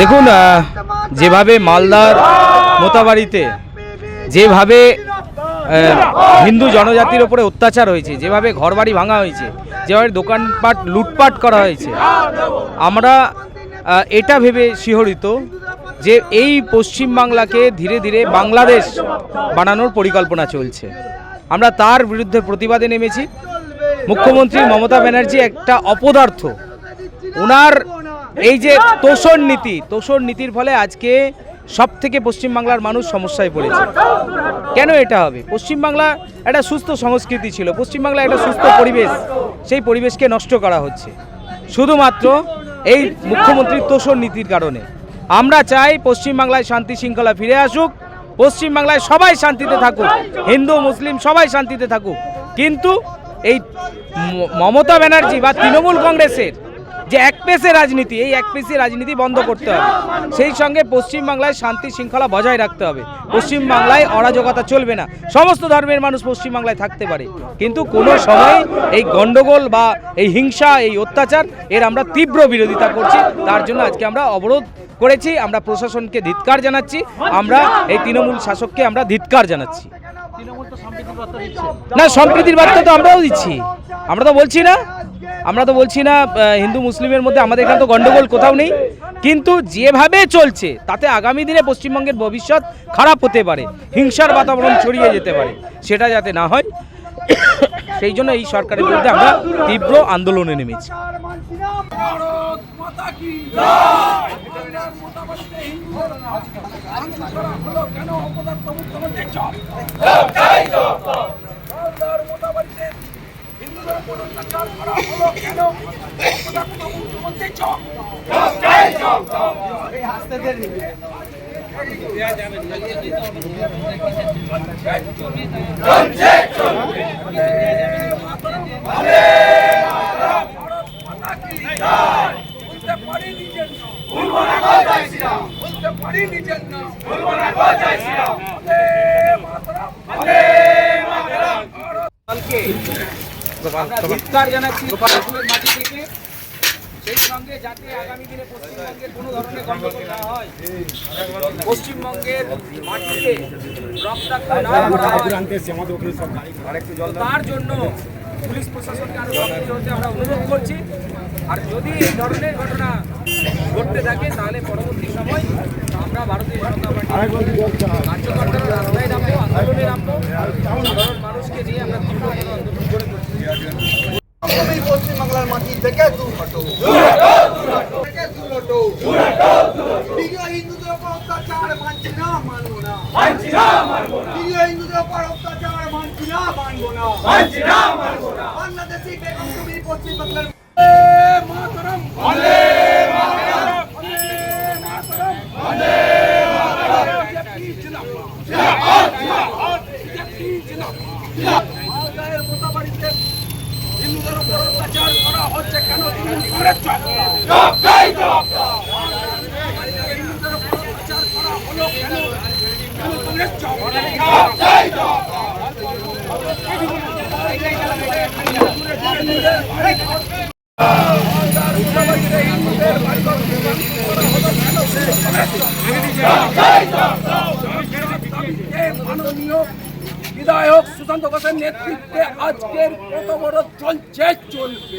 দেখুন যেভাবে মালদার মোতাবাড়িতে, যেভাবে হিন্দু জনজাতির ওপরে অত্যাচার হয়েছে, যেভাবে ঘরবাড়ি ভাঙা হয়েছে, যেভাবে দোকানপাট, লুটপাট করা হয়েছে, আমরা এটা ভেবে শিহরিত যে এই পশ্চিমবাংলাকে ধীরে ধীরে বাংলাদেশ বানানোর পরিকল্পনা চলছে। আমরা তার বিরুদ্ধে প্রতিবাদে নেমেছি। মুখ্যমন্ত্রী মমতা ব্যানার্জি একটা অপদার্থ। ওনার এই যে তোষণ নীতি, তোষণ নীতির ফলে আজকে সব থেকে পশ্চিমবাংলার মানুষ সমস্যায় পড়েছে। কেন এটা হবে? পশ্চিমবাংলা একটা সুস্থ সংস্কৃতি ছিল। পশ্চিমবাংলা একটা সুস্থ পরিবেশ। সেই পরিবেশকে নষ্ট করা হচ্ছে। শুধুমাত্র এই মুখ্যমন্ত্রীর তোষণ নীতির কারণে। আমরা চাই পশ্চিমবাংলায় শান্তি শৃঙ্খলা ফিরে আসুক, পশ্চিমবাংলায় সবাই শান্তিতে থাকুক, হিন্দু, মুসলিম সবাই শান্তিতে থাকুক। কিন্তু এই মমতা ব্যানার্জি বা তৃণমূল কংগ্রেসের যে এক পেসে রাজনীতি এই এক পেসে রাজনীতি বন্ধ করতে হবে। সেই সঙ্গে পশ্চিমবাংলায় শান্তি শৃঙ্খলা বজায় রাখতে হবে। পশ্চিমবাংলায় অরাজকতা চলবে না। সমস্ত ধর্মের মানুষ পশ্চিমবাংলায় থাকতে পারে। কিন্তু কোনো সময় এই গন্ডগোল বা এই হিংসা এই অত্যাচার এর আমরা তীব্র বিরোধিতা করছি। তার জন্য আজকে আমরা অবরোধ করেছি। আমরা প্রশাসনকে ধিৎকার জানাচ্ছি। আমরা এই তৃণমূল শাসককে আমরা ধিৎকার জানাচ্ছি। না সম্প্রীতির বার্তা তো আমরাও দিচ্ছি। আমরা তো বলছি না। আমরা তো বলছি না হিন্দু মুসলিমের মধ্যে আমাদের এখানে তো গন্ডগোল কোথাও নেই। কিন্তু যেভাবে চলছে, তাতে আগামী দিনে পশ্চিমবঙ্গের ভবিষ্যৎ খারাপ হতে পারে, হিংসার বাতাবরণ ছড়িয়ে যেতে পারে, সেটা যাতে না হয়। সেই জন্য এই সরকারের বিরুদ্ধে আমরা তীব্র আন্দোলনে নেমেছি। হিন্দুদের উপর অত্যাচার করা হলো কেন মুখ্যমন্ত্রী চল মাতা কি জয় বলতে পারি নিজের নাম ভুলবো না। জয় শ্রীরাম বলতে পারি নিজের নাম ভুলবো না গো জয় শ্রীরাম বন্দে মাতরম বন্দে মাতরম আমরা ধিক্কার জানাচ্ছি গোপালপুরের মাটি থেকে। সেই সঙ্গে যাতে আগামী দিনে পশ্চিমবঙ্গের কোনো ধরনের গণ্ডগোল না হয় পশ্চিমবঙ্গের মাটিতে রক্তাক্ত না তার জন্য পুলিশ প্রশাসনকে আরও সক্রিয় হতে আমরা অনুরোধ করছি। আর যদি এই ধরনের ঘটনা ঘটতে থাকে তাহলে পরবর্তী সময় আমরা ভারতীয় জনতা পার্টি কার্যকর্তারা রাস্তায় নামবো আন্দোলনে নামবো সাধারণ মানুষকে নিয়ে আমরা তীব্র কোনো আন্দোলন করে তুলছি তুমি পশ্চিমবাংলার মাটি থেকে দূর হটো থেকে দূর হটো প্রিয় হিন্দুদের উপর অত্যাচার মানছি না মানবো না। প্রিয় হিন্দুদের উপর অত্যাচার মানছি না মানবো না। বাংলাদেশি বেগম তুমি পশ্চিমবাংলার মাতরম বন্দে মাতরম বন্দে মাতরম বন্দে মাতরম বিজেপি জিন্দাবাদ জিন্দাবাদ বিজেপি জিন্দাবাদ মালদায়ের মোটাবাড়িতে হিন্দুদের উপর অত্যাচার করা হচ্ছে কেন তুমি করে চল জব চাই জব হিন্দুদের উপর অত্যাচার করা হলো কেন কেন তুমি চল জব চাই জব বিধায়ক সুশান্ত ঘোষের নেতৃত্বে আজকের কত বড় চলছে চলবে।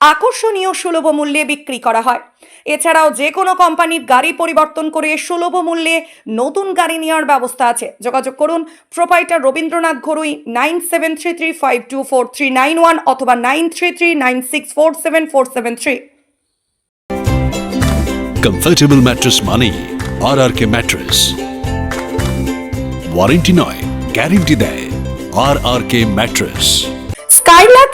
আকর্ষণীয় সুলভ মূল্যে বিক্রি করা হয়। এছাড়াও যে কোনো কোম্পানির গাড়ি পরিবর্তন করে সুলভ মূল্যে নতুন গাড়ি নেওয়ার ব্যবস্থা আছে। যোগাযোগ করুন proprietor Rabindranath Gharui nine seven three three five two four three nine one অথবা nine three three nine six four seven four seven three. Comfortable mattress মানেই R R K mattress warranty নয় গ্যারেন্টি দেয় RRK Mattress. Skylark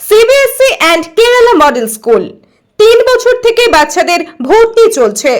CBSE and Kerala model school. তিন বছর থেকে বাচ্চাদের ভর্তি চলছে।